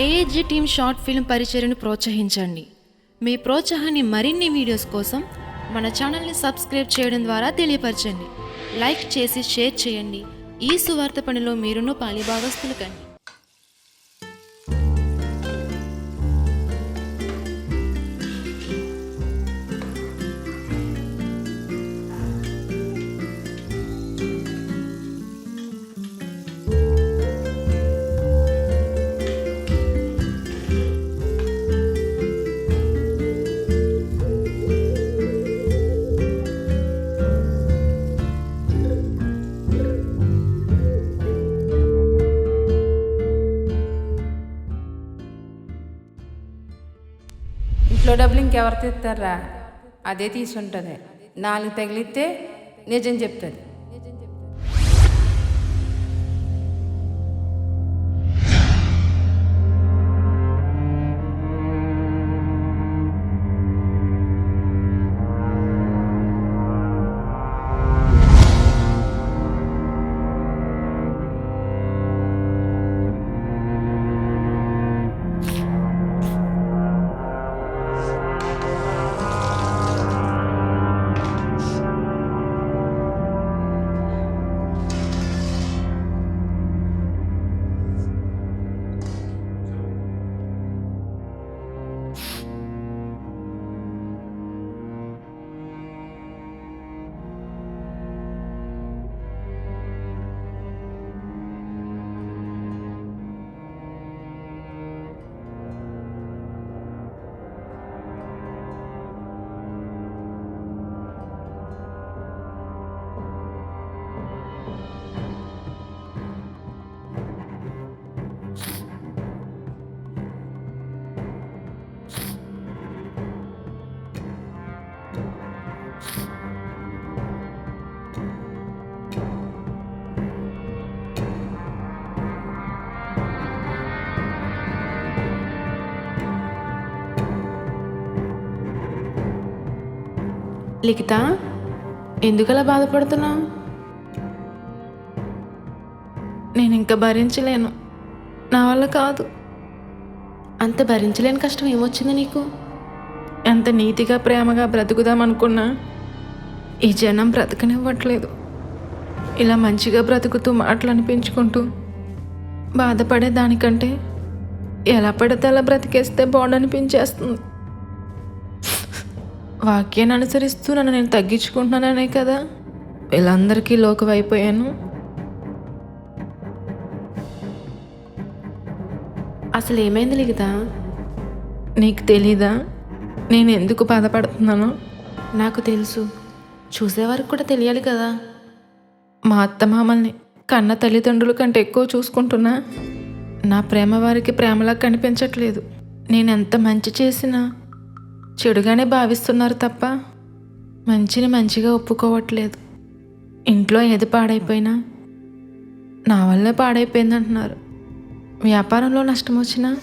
AAG team short film పరిచయను ప్రోత్సహించండి మీ ప్రోత్సాహాన్ని మరిన్ని వీడియోస్ కోసం మన ఛానల్ని సబ్స్క్రైబ్ చేయడం ద్వారా తెలియపరచండి. లైక్ చేసి షేర్ చేయండి. ఈ సువార్త పనిలో మీరును పాలిభాగస్తులు కండి. ఇంట్లో డబ్బులు ఇంకెవరు తెస్తారా? అదే తీసుంటుంది. నాలుగు తగిలితే నిజం చెప్తుంది. లిఖిత ఎందుకలా బాధపడుతున్నావు? నేను ఇంకా భరించలేను. నా వల్ల కాదు. అంత భరించలేని కష్టం ఏమొచ్చింది నీకు? ఎంత నీతిగా ప్రేమగా బ్రతుకుదాం అనుకున్నా ఈ జనం బ్రతకనివ్వట్లేదు. ఇలా మంచిగా బ్రతుకుతూ మాటలు అనిపించుకుంటూ బాధపడే దానికంటే ఎలా పడితే అలా బ్రతికేస్తే బాగుండనిపించేస్తుంది. వాక్యాన్ని అనుసరిస్తూ నన్ను నేను తగ్గించుకుంటున్నాననే కదా? వీళ్ళందరికీ లోకవైపోయాను అసలు ఏమైంది లిఖితా? నీకు తెలీదా? నేను ఎందుకు బాధపడుతున్నానో? నాకు తెలుసు. చూసేవారికి కూడా తెలియాలి కదా. మా అత్త మామల్ని కన్న తల్లిదండ్రుల కంటే ఎక్కువ చూసుకుంటున్నా. నా ప్రేమ వారికి ప్రేమలా కనిపించట్లేదు. నేను ఎంత మంచి చేసినా చెడుగానే భావిస్తున్నారు తప్ప మంచిని మంచిగా ఒప్పుకోవట్లేదు. ఇంట్లో ఏది పాడైపోయినా నా వల్లే పాడైపోయింది అంటున్నారు వ్యాపారంలో నష్టం వచ్చినా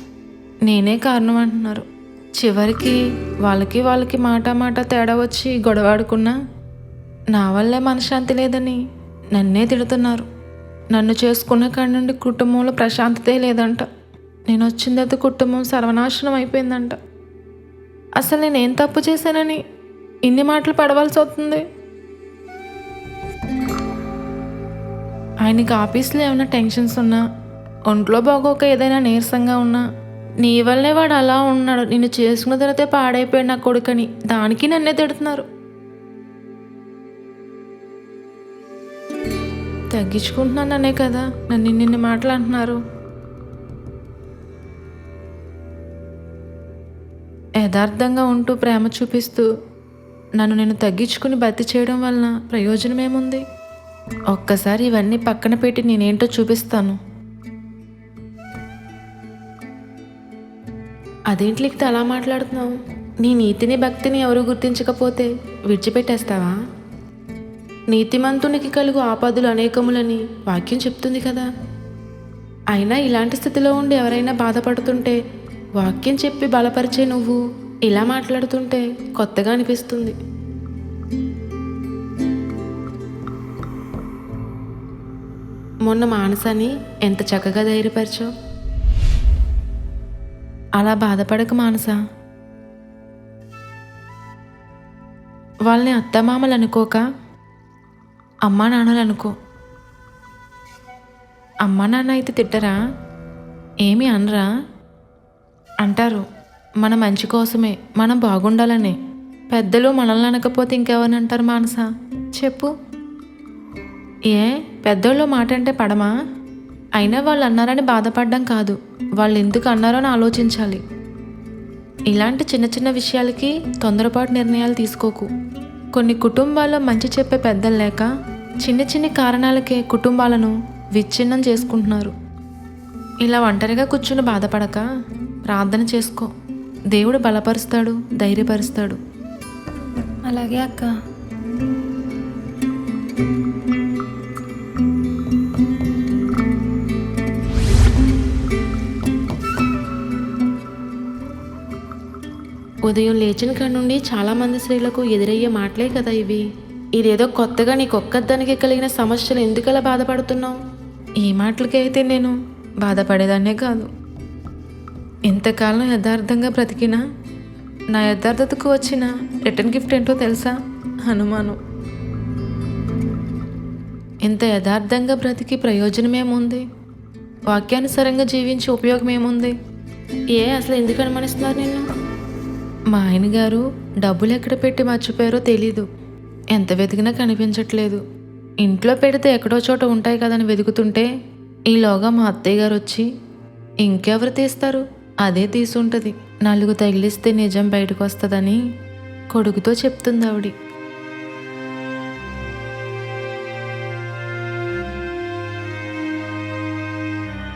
నేనే కారణం అంటున్నారు చివరికి వాళ్ళకి వాళ్ళకి మాట మాట తేడా వచ్చి గొడవాడుకున్నా నా వల్లే మనశ్శాంతి లేదని నన్నే తిడుతున్నారు. నన్ను చేసుకున్న కాడి నుండి కుటుంబంలో ప్రశాంతతే లేదంట. నేను వచ్చిన తర్వాత కుటుంబం సర్వనాశనం అయిపోయిందంట. అసలు నేనేం తప్పు చేశానని ఇన్ని మాటలు పడవలసి వస్తుంది? ఆయనకి ఆఫీస్లో ఏమైనా టెన్షన్స్ ఉన్నా ఒంట్లో బాగోక ఏదైనా నీరసంగా ఉన్నా నీ వల్లే వాడు అలా ఉన్నాడు. నిన్ను చేసుకున్న తర్వాతే పాడైపోయాడు నా కొడుకని. దానికి నన్నే తిడుతున్నారు. తగ్గించుకుంటున్నాననే కదా. నన్ను నిన్ను మాటలు అంటున్నారు. యథార్థంగా ఉంటూ ప్రేమ చూపిస్తూ నన్ను నేను తగ్గించుకుని భర్తీ చేయడం వలన ప్రయోజనం ఏముంది ఒక్కసారి ఇవన్నీ పక్కన పెట్టి నేనేంటో చూపిస్తాను. అదేంటి లిఖిత అలా మాట్లాడుతున్నావు? నీ నీతిని భక్తిని ఎవరు గుర్తించకపోతే విడిచిపెట్టేస్తావా? నీతిమంతునికి కలుగు ఆపదలు అనేకములని వాక్యం చెప్తుంది కదా. అయినా ఇలాంటి స్థితిలో ఉండి ఎవరైనా బాధపడుతుంటే వాక్యం చెప్పి బలపరిచే నువ్వు ఇలా మాట్లాడుతుంటే కొత్తగా అనిపిస్తుంది. మొన్న మానసాన్ని ఎంత చక్కగా ధైర్యపరిచావు? అలా బాధపడక మానస. వాళ్ళని అత్తమామలు అనుకోక అమ్మా నాన్నలు అనుకో. అమ్మా నాన్న అయితే తిట్టరా? ఏమి అనరా? అంటారు మన మంచి కోసమే మనం బాగుండాలని. పెద్దలు మనల్ని అనకపోతే ఇంకెవరిని అంటారు మానస? చెప్పు. ఏ పెద్దోళ్ళు మాట అంటే పడమా? అయినా వాళ్ళు అన్నారని బాధపడడం కాదు. వాళ్ళు ఎందుకు అన్నారో అని ఆలోచించాలి. ఇలాంటి చిన్న చిన్న విషయాలకి తొందరపాటు నిర్ణయాలు తీసుకోకు. కొన్ని కుటుంబాల్లో మంచి చెప్పే పెద్దలు లేక చిన్న చిన్న కారణాలకే కుటుంబాలను విచ్ఛిన్నం చేసుకుంటున్నారు. ఇలా ఒంటరిగా కూర్చుని బాధపడక. ప్రార్థన చేసుకో. దేవుడు బలపరుస్తాడు ధైర్యపరుస్తాడు. అలాగే అక్క. ఉదయం లేచిన కాడి నుండి చాలామంది స్త్రీలకు ఎదురయ్యే మాటలే కదా ఇవి. ఇదేదో కొత్తగా నీకు ఒక్కదానికి కలిగిన సమస్యలు ఎందుకలా బాధపడుతున్నావు? ఈ మాటలకి అయితే నేను బాధపడేదాన్నే కాదు. ఇంతకాలం యథార్థంగా బ్రతికినా నా యథార్థతకు వచ్చిన రిటర్న్ గిఫ్ట్ ఏంటో తెలుసా? హనుమానం. ఇంత యథార్థంగా బ్రతికి ప్రయోజనమేముంది? వాక్యానుసారంగా జీవించి ఉపయోగం ఏముంది ఏ అసలు ఎందుకు అనుమానిస్తున్నారు నిన్ను? మా ఆయన గారు డబ్బులు ఎక్కడ పెట్టి మర్చిపోయారో తెలీదు. ఎంత వెతికినా కనిపించట్లేదు. ఇంట్లో పెడితే ఎక్కడో చోట ఉంటాయి కదని వెతుకుతుంటే ఈలోగా మా అత్తయ్య గారు వచ్చి ఇంకెవరు తీస్తారు? అదే తీసుంటుంది. నలుగు తగిలిస్తే నిజం బయటకు వస్తుందని కొడుకుతో చెప్తుంది ఆవిడి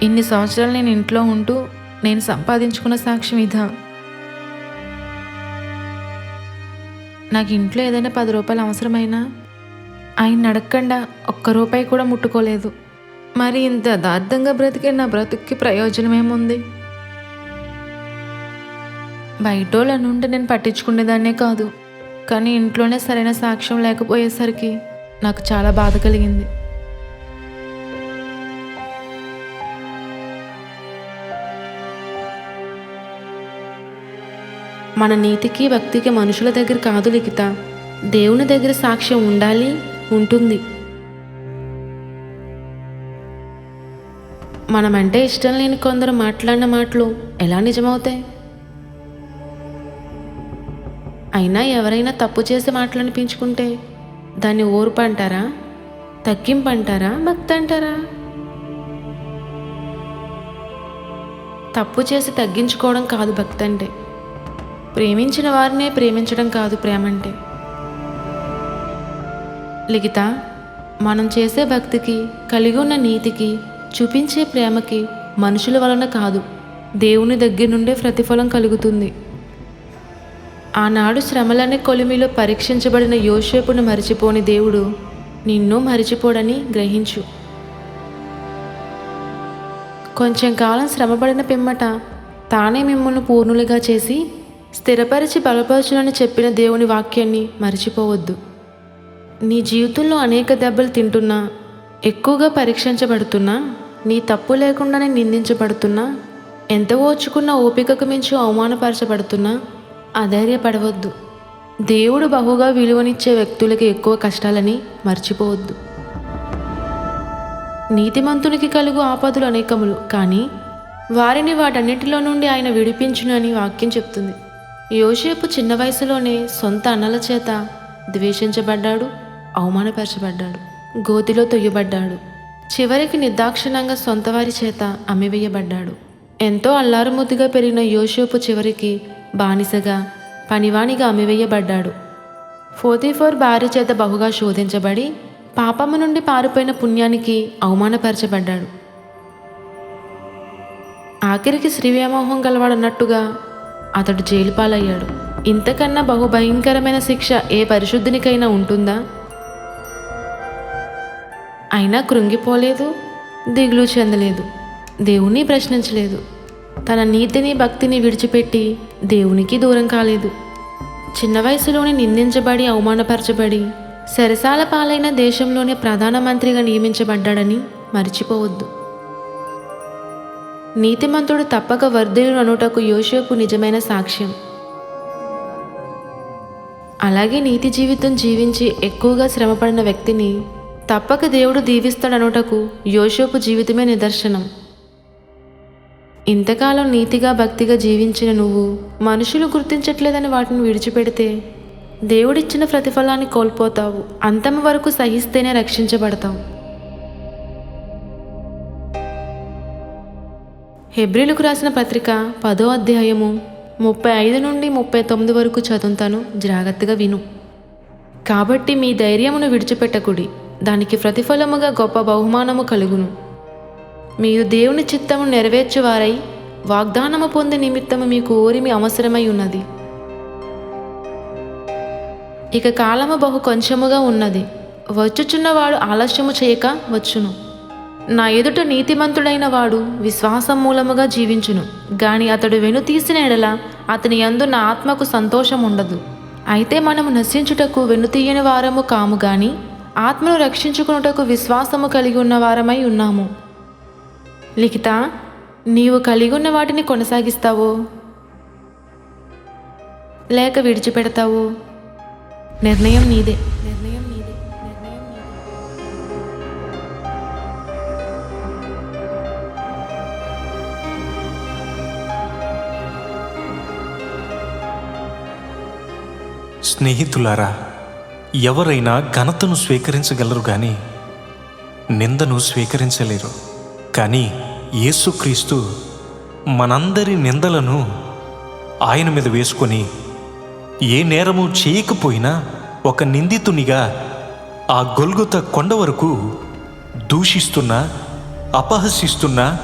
ఇన్ని సంవత్సరాలు నేను ఇంట్లో ఉంటూ నేను సంపాదించుకున్న సాక్ష్యం ఇదా? నాకు ఇంట్లో ఏదైనా పది రూపాయలు అవసరమైనా ఆయన అడగకుండా ఒక్క రూపాయి కూడా ముట్టుకోలేదు. మరి ఇంత యథార్థంగా బ్రతికే నా బ్రతుక్కి ప్రయోజనం ఏముంది బయటోళ్ళ నుండి నేను పట్టించుకునేదాన్నే కాదు. కానీ ఇంట్లోనే సరైన సాక్ష్యం లేకపోయేసరికి నాకు చాలా బాధ కలిగింది. మన నీతికి భక్తికి మనుషుల దగ్గర కాదు లిఖిత. దేవుని దగ్గర సాక్ష్యం ఉండాలి ఉంటుంది. మనమంటే ఇష్టం లేని కొందరు మాట్లాడిన మాటలు ఎలా నిజమవుతాయి? అయినా ఎవరైనా తప్పు చేసి మాటలు అనిపించుకుంటే దాన్ని ఓర్పు అంటారా తగ్గింపు అంటారా భక్తి అంటారా తప్పు చేసి తగ్గించుకోవడం కాదు భక్తి అంటే ప్రేమించిన వారినే ప్రేమించడం కాదు ప్రేమ అంటే లిఖిత మనం చేసే భక్తికి కలిగి ఉన్న నీతికి చూపించే ప్రేమకి మనుషుల వలన కాదు దేవుని దగ్గర నుండే ప్రతిఫలం కలుగుతుంది. ఆనాడు శ్రమలనే కొలిమిలో పరీక్షించబడిన యోసేపును మరిచిపోని దేవుడు నిన్ను మరిచిపోడని గ్రహించు. కొంచెం కాలం శ్రమపడిన పిమ్మట తానే మిమ్మల్ని పూర్ణులుగా చేసి స్థిరపరిచి బలపరచునని చెప్పిన దేవుని వాక్యాన్ని మర్చిపోవద్దు. నీ జీవితంలో అనేక దెబ్బలు తింటున్నా ఎక్కువగా పరీక్షించబడుతున్నా నీ తప్పు లేకుండానే నిందించబడుతున్నా ఎంత ఓచుకున్న ఓపికకు మించి అవమానపరచబడుతున్నా అధైర్యపడవద్దు. దేవుడు బహుగా విలువనిచ్చే వ్యక్తులకి ఎక్కువ కష్టాలని మర్చిపోవద్దు. నీతిమంతునికి కలుగు ఆపదలు అనేకములు కానీ వారిని వాటన్నిటిలో నుండి ఆయన విడిపించును అని వాక్యం చెప్తుంది. యోసేపు చిన్న వయసులోనే సొంత అన్నల చేత ద్వేషించబడ్డాడు అవమానపరచబడ్డాడు గోతిలో తొయ్యబడ్డాడు. చివరికి నిర్దాక్షిణంగా సొంత వారి చేత అమ్మివేయబడ్డాడు. ఎంతో అల్లారుముద్దుగా పెరిగిన యోసేపు చివరికి బానిసగా పనివాణిగా అమ్మివేయబడ్డాడు. ఫోర్ భార్య చేత బహుగా శోధించబడి పాపము నుండి పారిపోయిన పుణ్యానికి అవమానపరచబడ్డాడు. ఆఖరికి శ్రీ వ్యామోహం గలవాడన్నట్టుగా అతడు జైలు పాలయ్యాడు ఇంతకన్నా బహు భయంకరమైన శిక్ష ఏ పరిశుద్ధునికైనా ఉంటుందా? అయినా కృంగిపోలేదు దిగులు చెందలేదు దేవుణ్ణి ప్రశ్నించలేదు. తన నీతిని భక్తిని విడిచిపెట్టి దేవునికి దూరం కాలేదు. చిన్న వయసులోనే నిందించబడి అవమానపరచబడి సరసాల పాలైన దేశంలోనే ప్రధానమంత్రిగా నియమించబడ్డాడని మర్చిపోవద్దు. నీతిమంతుడు తప్పక వర్ధులు అనుటకు యోషోపు నిజమైన సాక్ష్యం. అలాగే నీతి జీవితం జీవించి ఎక్కువగా శ్రమపడిన వ్యక్తిని తప్పక దేవుడు దీవిస్తాడనుటకు యోషోపు జీవితమే నిదర్శనం. ఇంతకాలం నీతిగా భక్తిగా జీవించిన నువ్వు మనుషులు గుర్తించట్లేదని వాటిని విడిచిపెడితే దేవుడిచ్చిన ప్రతిఫలాన్ని కోల్పోతావు. అంతం వరకు సహిస్తేనే రక్షించబడతావు. హెబ్రిలకు రాసిన పత్రిక పదో అధ్యాయము ముప్పై ఐదు నుండి ముప్పై తొమ్మిది వరకు చదువుతాను. జాగ్రత్తగా విను. కాబట్టి మీ ధైర్యమును విడిచిపెట్టకుడి. దానికి ప్రతిఫలముగా గొప్ప బహుమానము కలుగును. మీరు దేవుని చిత్తము నెరవేర్చువారై వాగ్దానము పొందే నిమిత్తము మీకు ఓరిమి అవసరమై ఉన్నది. ఇక కాలము బహు కొంచెముగా ఉన్నది. వచ్చుచున్నవాడు ఆలస్యము చేయక వచ్చును. నా ఎదుట నీతిమంతుడైన వాడు విశ్వాసం మూలముగా జీవించును. గాని అతడు వెను తీసిన ఎడల అతని యందు నా ఆత్మకు సంతోషం ఉండదు. అయితే మనము నశించుటకు వెనుతీయని వారము కాము గాని ఆత్మను రక్షించుకున్నటకు విశ్వాసము కలిగి ఉన్న వారమై ఉన్నాము. లిఖిత నీవు కలిగి ఉన్న వాటిని కొనసాగిస్తావు. లేక విడిచిపెడతావు. నిర్ణయం నీదే. నిర్ణయం నీదే. నిర్ణయం నీదే. స్నేహితులారా ఎవరైనా ఘనతను స్వీకరించగలరు కానీ నిందను స్వీకరించలేరు. కానీ యేసుక్రీస్తు మనందరి నిందలను ఆయన మీద వేసుకొని ఏ నేరము చేయకపోయినా ఒక నిందితునిగా ఆ గొల్గుత కొండ వరకు దూషిస్తున్నా అపహసిస్తున్నా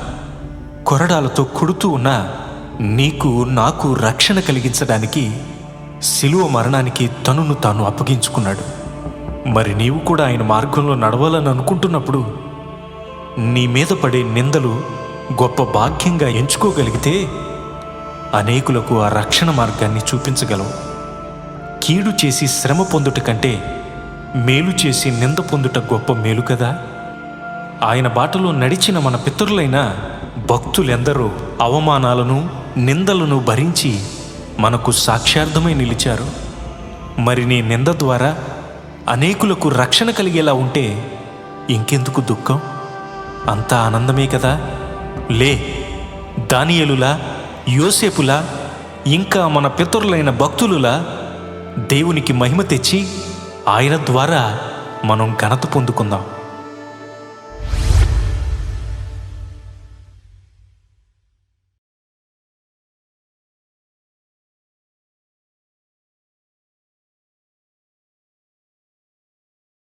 కొరడాలతో కొడుతూ ఉన్న నీకు నాకు రక్షణ కలిగించడానికి శిలువ మరణానికి తనును తాను అప్పగించుకున్నాడు. మరి నీవు కూడా ఆయన మార్గంలో నడవాలని అనుకుంటున్నప్పుడు నీ మీద పడే నిందలు గొప్ప భాగ్యంగా ఎంచుకోగలిగితే అనేకులకు ఆ రక్షణ మార్గాన్ని చూపించగలవు. కీడు చేసి శ్రమ పొందుట కంటే మేలు చేసి నింద పొందుట గొప్ప మేలు కదా? ఆయన బాటలో నడిచిన మన పితరులైన భక్తులెందరో అవమానాలను నిందలను భరించి మనకు సాక్ష్యార్థమై నిలిచారు. మరి నీ నింద ద్వారా అనేకులకు రక్షణ కలిగేలా ఉంటే ఇంకెందుకు దుఃఖం? అంత ఆనందమే కదా? లే దానియలులా యోసేపులా ఇంకా మన పితరులైన భక్తులులా దేవునికి మహిమ తెచ్చి ఆయన ద్వారా మనం ఘనత పొందుకుందాం.